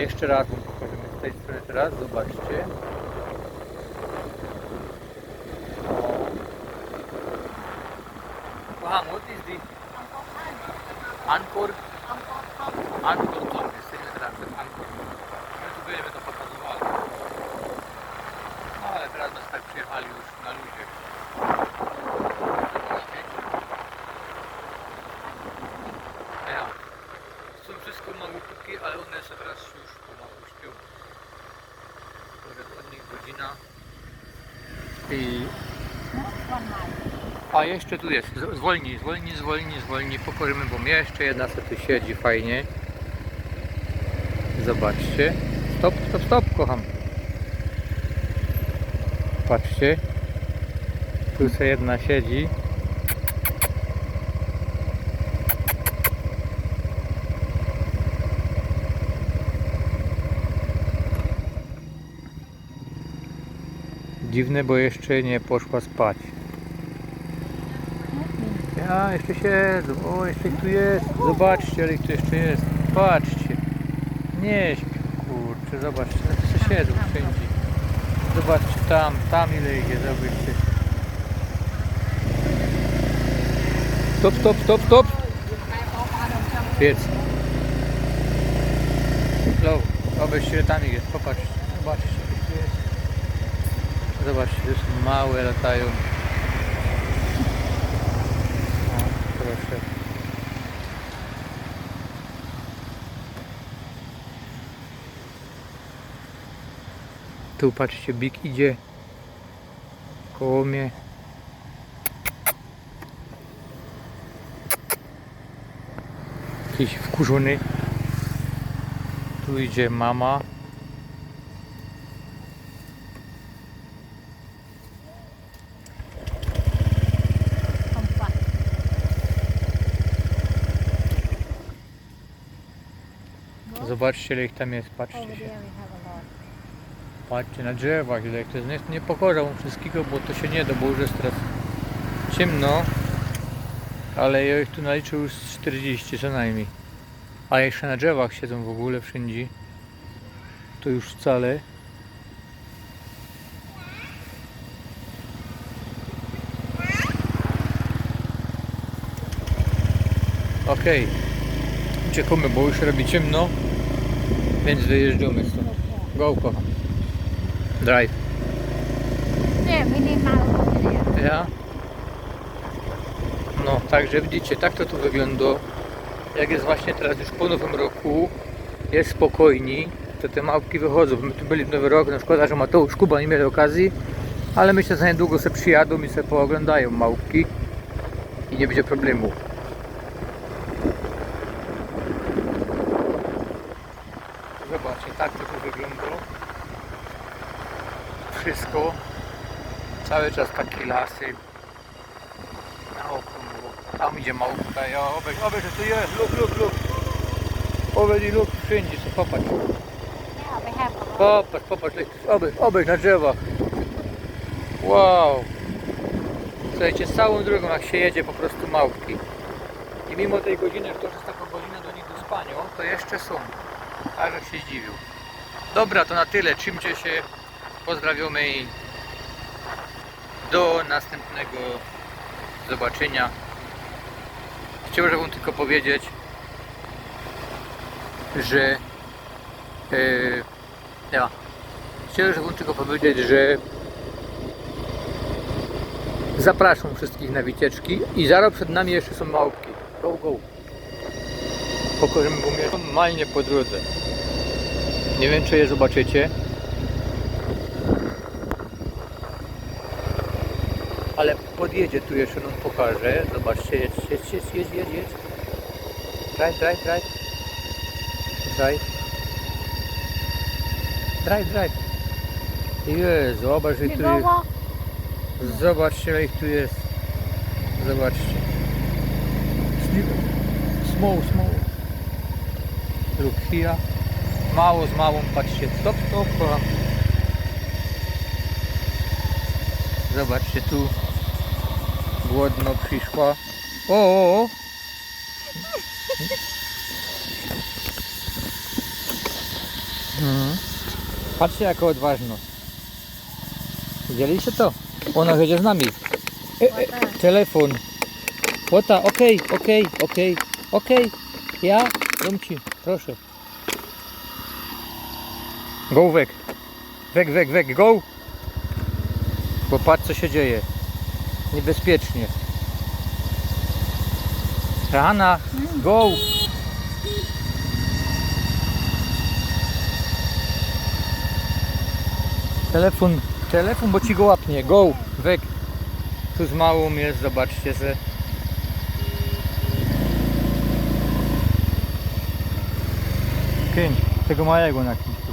Jeszcze raz wam pokażemy z tej strony teraz, zobaczcie. Kocham, what is the Ankor? Ankor to jesteśmy teraz przed Ankor. My tu byliśmy to pokazywali. No ale teraz nas tak przyjechali już na luzie. Zobaczcie. Ja. Są wszystko małutkie, ale one się teraz już pomału śpią. Nich godzina. I... A jeszcze tu jest. Zwolnij, zwolnij, zwolnij, zwolnij. Pokorzymy, bo jeszcze jedna se tu siedzi fajnie. Zobaczcie. Stop, stop, stop, kocham. Patrzcie. Tu se jedna siedzi. Dziwne, bo jeszcze nie poszła spać. Ja, jeszcze siedzą. O, jeszcze tu jest. Zobaczcie, ale tu jeszcze jest. Patrzcie. Nie śpią, kurczę. Zobaczcie, się siedzą wszędzie. Zobaczcie tam, tam ile ich jest, zobaczcie. Stop, stop, stop, stop. Jedz. Low. Obejście tam jest, popatrzcie. Zobaczcie. Zobaczcie, są małe, latają. O, proszę. Tu patrzcie, Big idzie koło mnie. Jakiś wkurzony. Tu idzie mama. Zobaczcie ile ich tam jest, patrzcie lot. Patrzcie na drzewach ile ich to jest. No jest wszystkiego, bo to się nie da, bo już jest teraz ciemno. Ale ja ich tu naliczył już z 40 co najmniej. A jeszcze na drzewach siedzą w ogóle wszędzie. To już wcale. Okej. Uciekamy, bo już robi ciemno. Więc wyjeżdżamy stąd. Go kocham. Drive. Nie, Mouse over there. Ja. No, także widzicie, tak to tu wygląda. Jak jest właśnie teraz już po nowym roku, jest spokojniej, to te małpki wychodzą. My tu byli w nowy rok, no szkoda, że Mateusz Kuba nie mieli okazji, ale myślę, że niedługo se przyjadą i se pooglądają małpki i nie będzie problemu. Zobaczcie, tak to tu wygląda. Wszystko Cały czas takie lasy. Na okrągło. Tam idzie małpka. Ja obejrz, obejrz, że tu jest. Luk, luk, luk. Obejrz i luk wszędzie. Co popatrz. Popatrz, popatrz. Obejrz, obejrz na drzewach. Wow. Słuchajcie, całą drogą jak się jedzie po prostu małpki. I mimo tej godziny, że to jest taka godzina do nich do spania, to jeszcze są. Jak się zdziwił. Dobra, to na tyle. Trzymcie się. Pozdrawiamy i do następnego zobaczenia. Chciałbym wam tylko powiedzieć, że e, ja chciałem wam tylko powiedzieć, że zapraszam wszystkich na wycieczki i zaraz przed nami jeszcze są małpki. Go, go. Bo mnie normalnie po drodze. Nie wiem czy je zobaczycie. ale podjedzie tu jeszcze nam pokażę. Zobaczcie, jedź, jedź, jedź, jedź, jedź, jedź. Drive, drive, drive. Drive. Drive, drive. Jezu, zobacz, ile tu jest. Zobaczcie, ile ich tu jest. Zobaczcie. Small, small. Look here. Mało z małą, patrzcie. Stop, stop, kocham. Zobaczcie tu. Głodno przyszła. O, o, o. Mhm. Patrzcie jaka odważność. Widzieliście to? Ona jedzie z nami. E, e, telefon. Łota, okej, okej, okej, okej. Ja dam ci, proszę. Go weg. Weg, weg, weg, go. Bo patrz co się dzieje. Niebezpiecznie. Rana, go. Telefon, telefon, bo ci go łapnie. Go, weg. Tu z małą jest, zobaczcie, że... Kręć, tego małego nakręć.